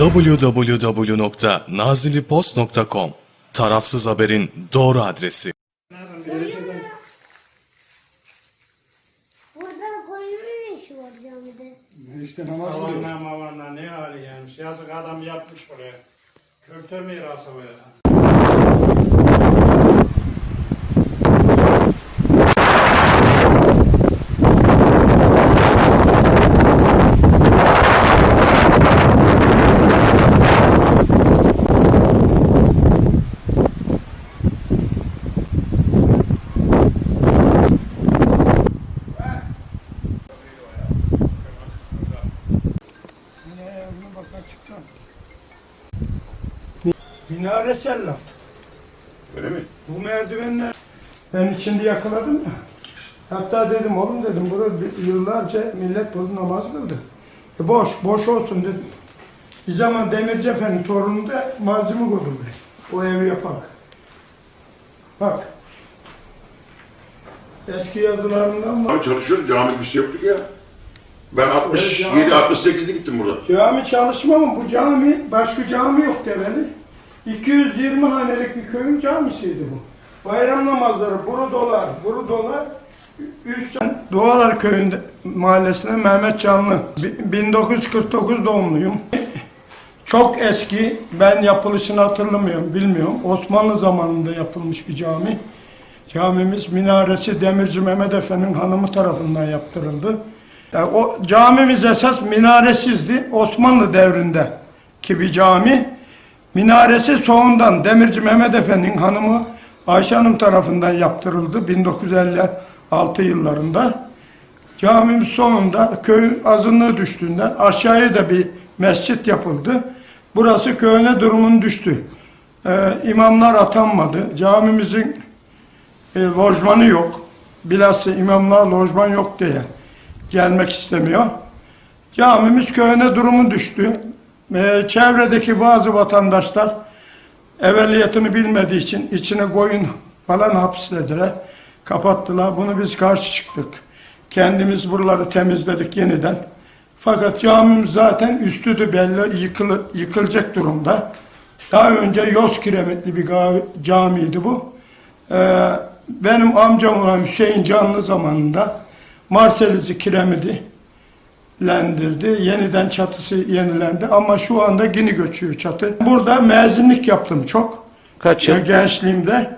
www.nazillipost.com Tarafsız haberin doğru adresi. Burada koyunun ne işi var camide? İşte namaz kılıyor. Mavanla ne hali gelmiş. Yazık adam yapmış buraya. Kültür mirası bu ya. Yine evine bak açıkta. Sellat. Öyle mi? Bu merdivenler ben içinde yakaladım ya. Hatta dedim oğlum dedim burada yıllarca millet burada namaz kıldı. E boş, boş olsun dedim. Bir zaman Demirci Efendi torunu da malzeme koydu buraya. O evi yapak. Bak. Eski yazılarından var. Abi çalışıyoruz. Cami bir şey yoktu ki ya. Ben Evet, cami. 67-68'de gittim burada. Cami çalışma mı? Bu cami, başka cami yok develi. 220 hanelik bir köyün camisiydi bu. Bayram namazları buru dolar, buru dolar. Üç Doğalar köyünde mahallesinde Mehmet Canlı. Bi- 1949 doğumluyum. Çok eski, ben yapılışını hatırlamıyorum, bilmiyorum. Osmanlı zamanında yapılmış bir cami. Camimiz minaresi Demirci Mehmet Efe'nin hanımı tarafından yaptırıldı. Yani o camimiz esas minaresizdi. Osmanlı devrinde ki bir cami. Minaresi sonundan Demirci Mehmet Efe'nin hanımı Ayşe Hanım tarafından yaptırıldı 1956 yıllarında. Camimiz sonunda köyün azınlığı düştüğünden aşağıya da bir mescit yapıldı. Burası köyüne durumun düştü. Ee, imamlar atanmadı. Camimizin e, lojmanı yok. Bilhassa imamlar lojman yok diye gelmek istemiyor. Camimiz köyüne durumu düştü. E, çevredeki bazı vatandaşlar evveliyatını bilmediği için içine koyun falan hapslediler. Kapattılar. Bunu biz karşı çıktık. Kendimiz buraları temizledik yeniden. Fakat camimiz zaten üstü de belli yıkılı, yıkılacak durumda. Daha önce Yoz kiremitli bir camiydi bu. Ee, benim amcam olan Hüseyin Canlı zamanında Marseliz'i kiremidi lendirdi. Yeniden çatısı yenilendi ama şu anda yine göçüyor çatı. Burada mezinlik yaptım çok. Kaç yıl? Gençliğimde.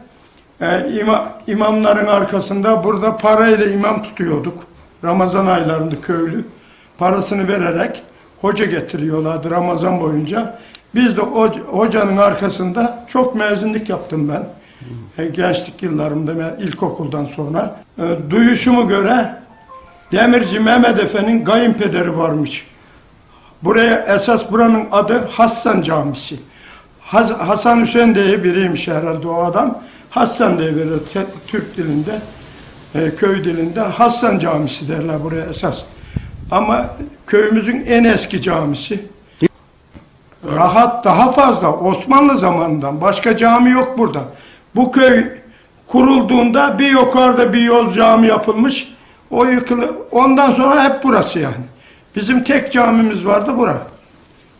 Ee, ima- imamların arkasında burada parayla imam tutuyorduk. Ramazan aylarında köylü. Parasını vererek hoca getiriyorlardı Ramazan boyunca. Biz de o hocanın arkasında çok mezinlik yaptım ben. Ee, gençlik yıllarımda ilkokuldan sonra. Ee, duyuşumu göre Demirci Mehmet Efe'nin kayınpederi varmış. Buraya esas buranın adı Hassan Camisi. Has- Hasan Hüseyin diye biriymiş herhalde o adam. Hassan diye te- Türk dilinde, e, köy dilinde Hassan Camisi derler buraya esas. Ama köyümüzün en eski camisi. Rahat daha fazla Osmanlı zamanından başka cami yok burada. Bu köy kurulduğunda bir yukarıda bir yol cami yapılmış. O yıkılı ondan sonra hep burası yani. Bizim tek camimiz vardı bura.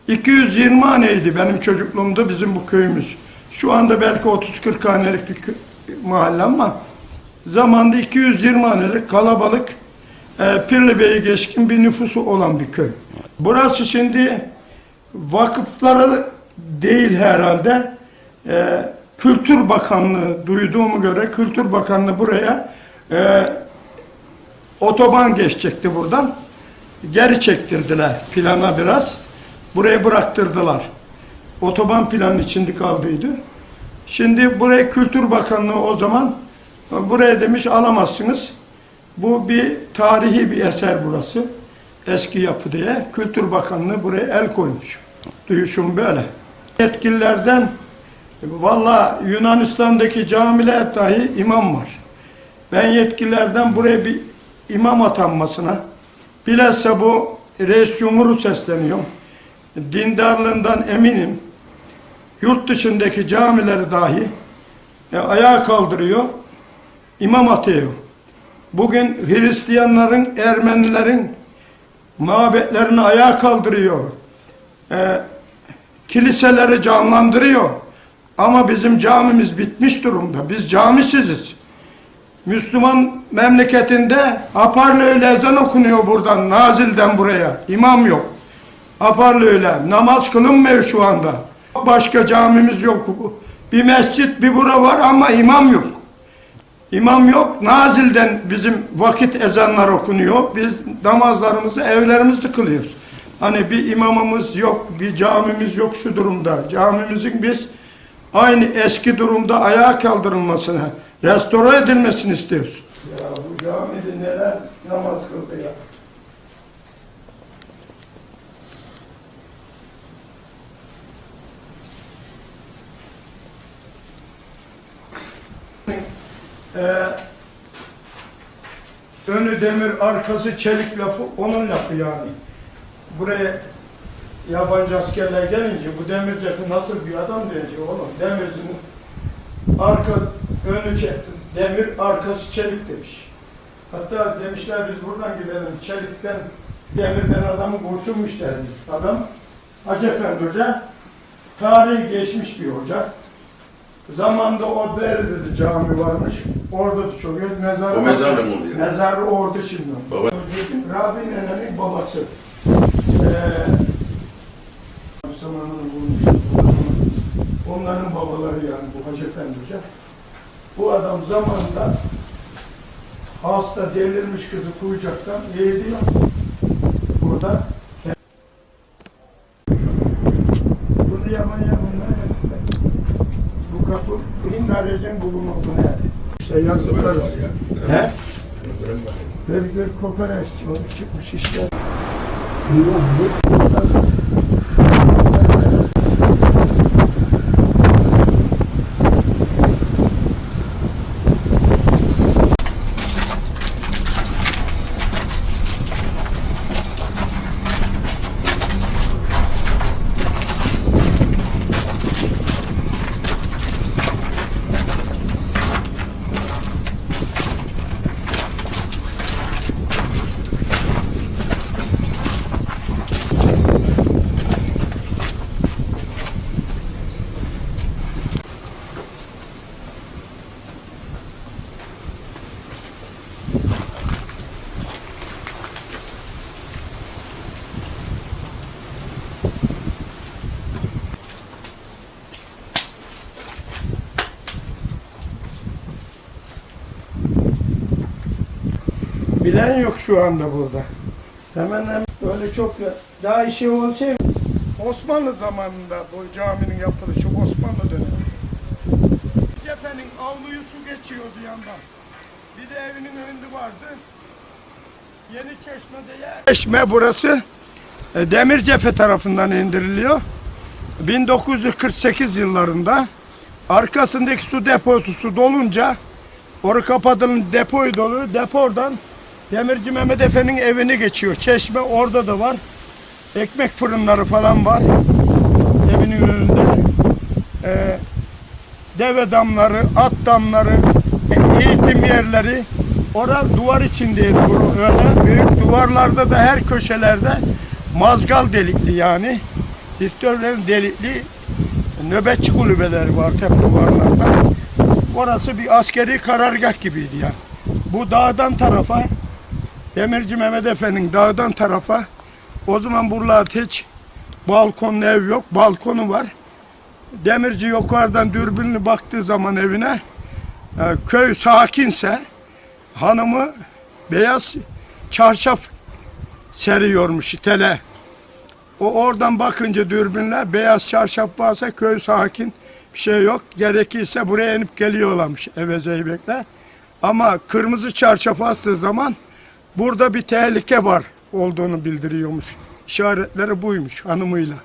220 haneydi benim çocukluğumda bizim bu köyümüz. Şu anda belki 30-40 hanelik bir mahalle ama zamanda 220 hanelik kalabalık e, Pirli Bey'i geçkin bir nüfusu olan bir köy. Burası şimdi vakıfları değil herhalde. E, Kültür Bakanlığı duyduğumu göre Kültür Bakanlığı buraya e, otoban geçecekti buradan. Geri çektirdiler plana biraz. Buraya bıraktırdılar. Otoban planın içinde kaldıydı. Şimdi buraya Kültür Bakanlığı o zaman buraya demiş alamazsınız. Bu bir tarihi bir eser burası. Eski yapı diye Kültür Bakanlığı buraya el koymuş. Duyuşum böyle. Yetkililerden valla Yunanistan'daki camiler dahi imam var. Ben yetkililerden buraya bir imam atanmasına, bilhassa bu reis cumhuru sesleniyorum. Dindarlığından eminim. Yurt dışındaki camileri dahi e, ayağa kaldırıyor, imam atıyor. Bugün Hristiyanların, Ermenilerin mabetlerini ayağa kaldırıyor. E, kiliseleri canlandırıyor. Ama bizim camimiz bitmiş durumda. Biz camisiziz. Müslüman memleketinde aparlı ezan okunuyor buradan, Nazil'den buraya. İmam yok. Aparlı. Namaz kılınmıyor şu anda. Başka camimiz yok. Bir mescit, bir bura var ama imam yok. İmam yok. Nazil'den bizim vakit ezanlar okunuyor. Biz namazlarımızı evlerimizde kılıyoruz. Hani bir imamımız yok, bir camimiz yok şu durumda. Camimizin biz aynı eski durumda ayağa kaldırılmasını, restore edilmesini istiyoruz. Ya bu camide neler namaz kıldı ya. Ee, önü demir, arkası çelik lafı onun lafı yani. Buraya yabancı askerler gelince bu demir cephi nasıl bir adam diyecek oğlum. Demircinin arka önü çe- demir, arkası çelik demiş. Hatta demişler biz buradan gidelim çelikten demirden adamı kurşunmuş dermiş. Adam Hacı Efendi Hoca tarihi geçmiş bir hoca. Zamanda o dedi cami varmış. Orada yok. Mezarı O mezarda mı oluyor? Mezarı orada şimdi. Baba. Rabi Nene'nin babası. Ee, zamanını bulmuş. Onların babaları yani bu Hacı Efendi. Bu adam zamanında hasta delirmiş kızı kuyucaktan yeğdiyor. Burada bunu yaman yamanlar bu kapı Hindarec'in bulunduğu yer. İşte yazıklar. He? Bir bir kokoreç o çıkmış işte. Bilen yok şu anda burada. Hemen hemen böyle çok daha işi olsaydı Osmanlı zamanında bu caminin yapılışı Osmanlı dönemi. Cephenin avluyu su geçiyordu yandan. Bir de evinin önünde vardı. Yeni Çeşme'de yer. Çeşme burası. E, Demir cephe tarafından indiriliyor. 1948 yıllarında arkasındaki su deposu su dolunca Orası kapatılın depoyu dolu. Depodan Demirci Mehmet Efe'nin evini geçiyor. Çeşme orada da var. Ekmek fırınları falan var. Evinin önünde. Ee, deve damları, at damları, eğitim yerleri. Orada duvar içindeydi bu öyle. Büyük duvarlarda da her köşelerde mazgal delikli yani. Diktatörlerin delikli nöbetçi kulübeleri var hep duvarlarda. Orası bir askeri karargah gibiydi ya. Bu dağdan tarafa, Demirci Mehmet Efe'nin dağdan tarafa, o zaman buralarda hiç balkonlu ev yok, balkonu var. Demirci yukarıdan dürbünlü baktığı zaman evine, e, köy sakinse, hanımı beyaz çarşaf seriyormuş tele. O oradan bakınca dürbünle beyaz çarşaf varsa köy sakin bir şey yok. Gerekirse buraya inip geliyorlarmış eve zeybekle. Ama kırmızı çarşaf astığı zaman burada bir tehlike var olduğunu bildiriyormuş. İşaretleri buymuş hanımıyla.